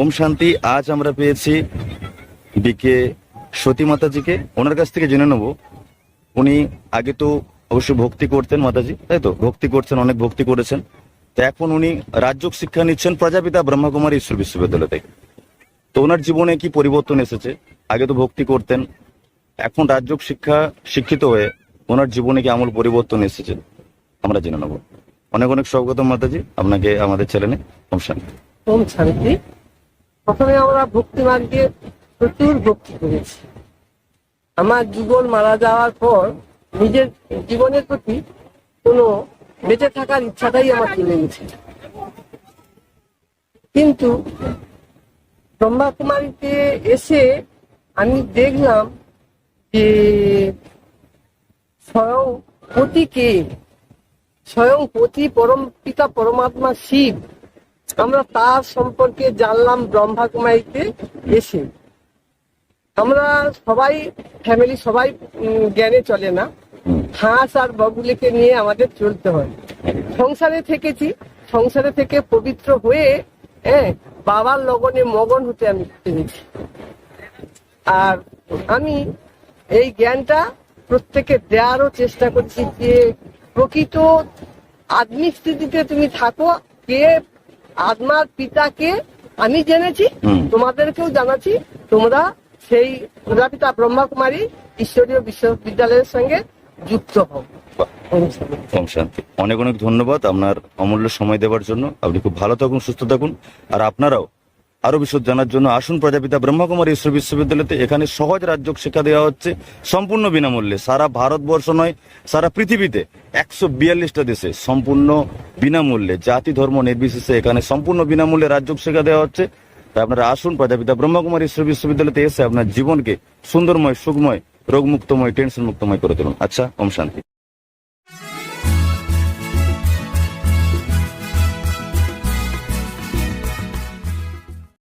ওম শান্তি, আজ আমরা পেয়েছি বিকে সতী মাতাজিকে। ওনার কাছ থেকে জেনে নেব। উনি আগে তো অবশ্যই ভক্তি করতেন মাতাজি, তাই তো? ভক্তি করছেন, অনেক ভক্তি করেছেন। তো এখন উনি রাজ্যক শিক্ষা নিচ্ছেন প্রজাপিতা ব্রহ্মকুমারী ঈশ্বর বিশ্ববিদ্যালয় থেকে তো ওনার জীবনে কি পরিবর্তন এসেছে? আগে তো ভক্তি করতেন, এখন রাজ্যক শিক্ষা শিক্ষিত হয়ে ওনার জীবনে কি আমূল পরিবর্তন এসেছে? আমরা জেনে নেব। অনেক অনেক স্বাগত মাতাজি। আপনাকে, আমাদের চ্যানেলে ওম প্রথমে আমরা ভক্তি মার্গে প্রচুর ভক্তি করেছি। আমার যুগল মারা যাওয়ার পর নিজের জীবনের প্রতি কোনো বেঁচে থাকার ইচ্ছাটাই আমার চলে গেছে। কিন্তু ব্রহ্মা কুমারীতে এসে আমি দেখলাম যে স্বয়ং পতিকে স্বয়ং পতি পরম পিতা পরমাত্মা শিব। আমরা তার সম্পর্কে জানলাম ব্রহ্মা কুমারীতে এসে। আমরা সবাই ফ্যামিলি সবাই জ্ঞানে চলে না। হাঁস আর বগুলিকে নিয়ে আমাদের চলতে হয়। সংসারে থেকেছি। সংসারে থেকে পবিত্র হয়ে হ্যাঁ বাবার লগনে মগন হতে আমি পেরেছি। আর আমি এই জ্ঞানটা প্রত্যেকে দেওয়ারও চেষ্টা করছি যে প্রকৃত আত্মিক স্থিতিতে তুমি থাকো কে আত্মার পিতাকে আমি জেনেছি তোমাদেরকেও জানাচ্ছি তোমরা সেই প্রজাপিতা ব্রহ্মা কুমারী ঈশ্বরীয় বিশ্ববিদ্যালয়ের সঙ্গে যুক্ত হও। ওম শান্তি। অনেক অনেক ধন্যবাদ আপনার অমূল্য সময় দেওয়ার জন্য। আপনি খুব ভালো থাকুন সুস্থ থাকুন আর আপনারাও আরও বিশদ জানার জন্য আসুন। প্রজাপিতা ব্রহ্মকুমারী ঈশ্বর বিশ্ববিদ্যালয়তে এখানে সহজ রাজ্য শিক্ষা দেওয়া হচ্ছে সম্পূর্ণ বিনামূল্যে। সারা ভারতবর্ষ নয়, সারা পৃথিবীতে একশো বিয়াল্লিশটা দেশে সম্পূর্ণ বিনামূল্যে। জাতি, ধর্ম নির্বিশেষে এখানে সম্পূর্ণ বিনামূল্যে রাজ্য শিক্ষা দেওয়া হচ্ছে। তাই আপনারা আসুন, প্রজাপিতা ব্রহ্মকুমারী ঈশ্বর বিশ্ববিদ্যালয়তে এসে আপনার জীবনকে সুন্দরময়, সুখময়, রোগমুক্তময় টেনশন মুক্তময় করে তুলুন। আচ্ছা ওম শান্তি।